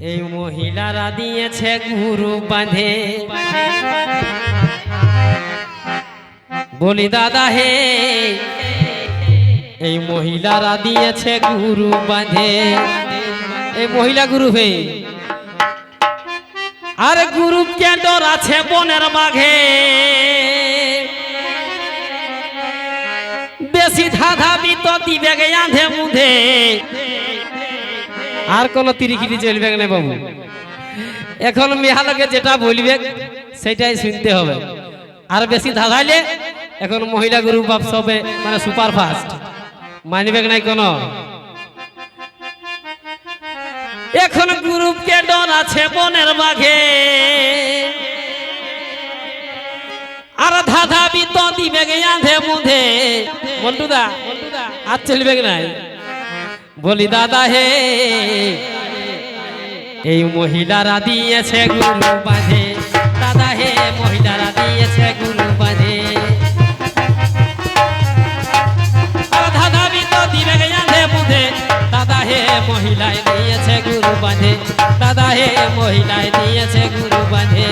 এই মহিলারা দিয়েছে গুরু বাঁধে। বলি, দাদা, হে, এই মহিলারা দিয়েছে গুরু বাঁধে। এই মহিলা গুরু হে, আর গুরু কেডর আছে বনের মাঘে। বেশি ধাধা বিত দিবে গে আধে মুধে। আর কোনো তিরিকিরি চলবে না বাবু। এখন মেহালকে যেটা বলবে, সেটাই শুনতে হবে। আর বেশি ধাঁধাইলে এখন মহিলা গুরু বাপ সবে মানে সুপার ফাস্ট মানবে নাই কোনো? এখন গ্রুপকে ডর আছে বনের বাঘে। আর ধাঁধা বিত দিবে আধে মুধে। মন্টুদা, আর চলবে নাই? বলি, দাদা হে, এই মহিলারা দিয়েছে গুরু বাঁধে। দাদা হে, মহিলারা দিয়েছে গুরু বাঁধে। দাদা হে, মহিলায় দিয়েছে গুরু বাঁধে। দাদা হে, মহিলায় দিয়েছে গুরু বাঁধে।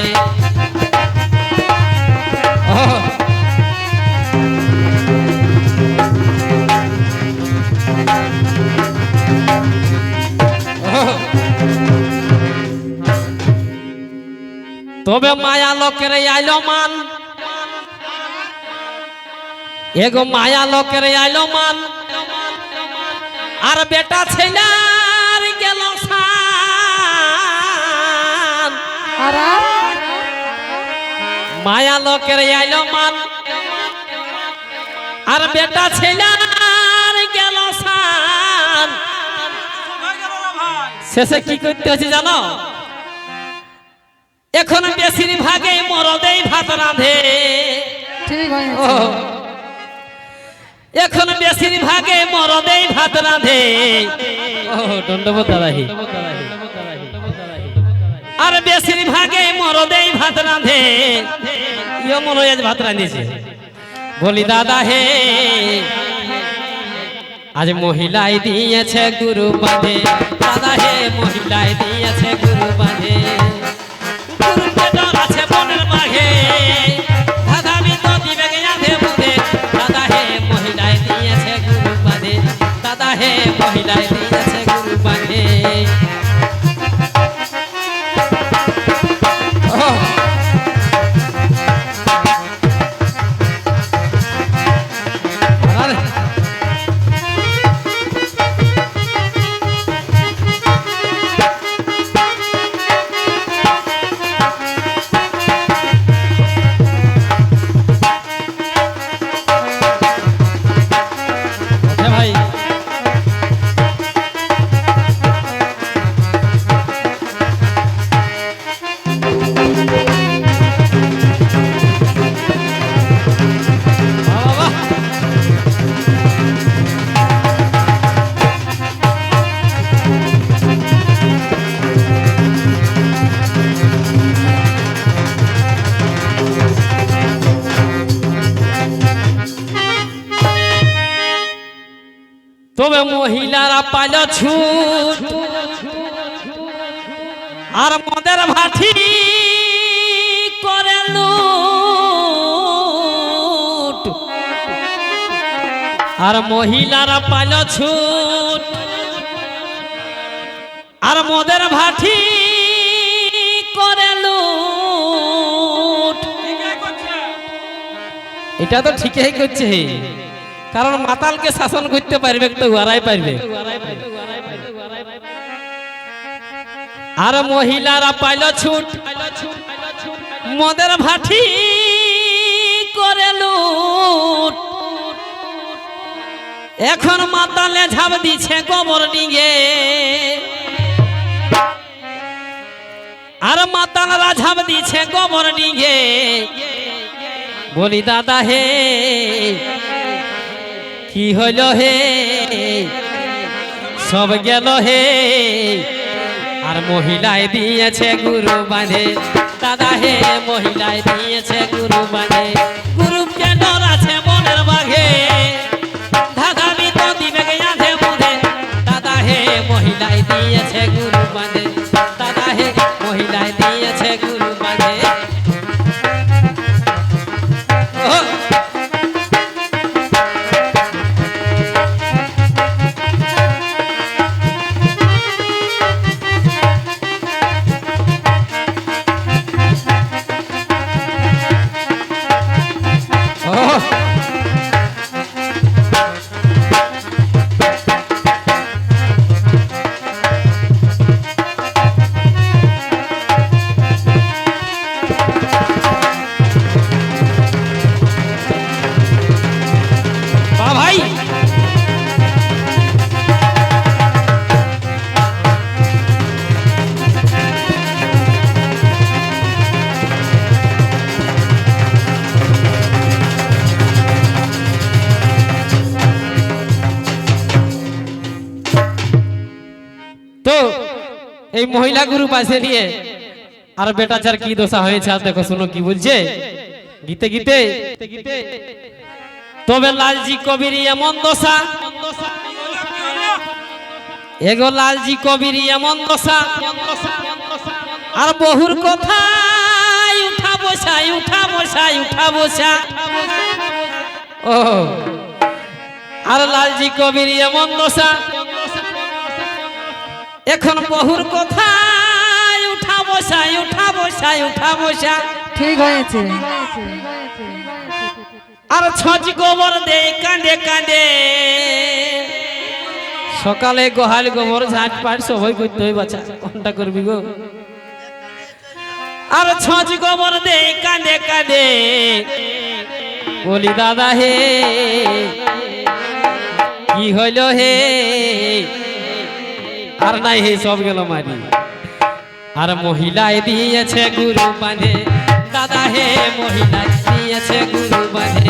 তবে মায়া লোকের আইলো মান এগো মায়া লোকের আইলো মান আর বেটা ছেলার গেল মায়া লোকের আইলো মান আর বেটা ছেলার গেল শেষে কি করতে হচ্ছে জানো? এখন বেশির ভাগে মরদেই ভাত রাঁধে। এখন বেশির ভাগে মরদেই ভাত রাঁধে। দণ্ডবোধ আর বেশির ভাগে মরদেই ভাত রাঁধে। ইয়ে আজ ভাত রাঁধেছে। বলি দাদা হে আজ মহিলাই দিয়েছে গুরু বাঁধে। দাদা হে মহিলাই দিয়েছে গুরু বাঁধে। তবে মহিলারা পাইল ছুট। আর মদের ভাঠি করে আর মহিলারা পাইল ছুট। আর মদের ভাঠি করে এটা তো ঠিকই করছে। কারণ মাতালকে শাসন করতে পারবে তো ওরাই পারবে। আর মহিলারা পাইল ছুট, মদের ভাঠি করে লুট। এখন মাতালে ঝাপ দিছে গোবর ডিঙে। আর মাতালরা ঝাপ দিছে গোবর ডিঙে। বলি, দাদা, হে কি হইল হে? সব গেল হে? আর মহিলায় দিয়েছে গুরু বাঁধে। দাদা হে, মহিলায় দিয়েছে গুরু বাঁধে। এই মহিলা গুরু পাশে নিয়ে আর বেটাচার কি দশা হয়েছে আর দেখো, শুনো কি বলছে? গীতে গীতে, তবে লালজি কবির এমন দশা এগো লালজি কবির এমন দশা আর বহুর কথা উঠা বসাই উঠা বসাই, উঠা বসা। ও, আর লালজি কবির এমন দশা এখন বহুর কথা উঠা বসাই উঠা বসাই উঠা বসা ঠিক হয়েছে। আর ছচ গোবর দে কাঁদে কাঁদে। সকালে গোহাল গোবর ঝাঁট পাট সবাই করতে হই বাচ্চা কোনটা করবি গো? আর ছচ গোবর দে কাঁদে কাঁদে। বলি দাদা হে কি হইল হে? আর নাই হে সব গেল মারি। আর মহিলায় দিয়েছে গুরু বাঁধে। দাদা হে মহিলা দিয়েছে গুরু বাঁধে।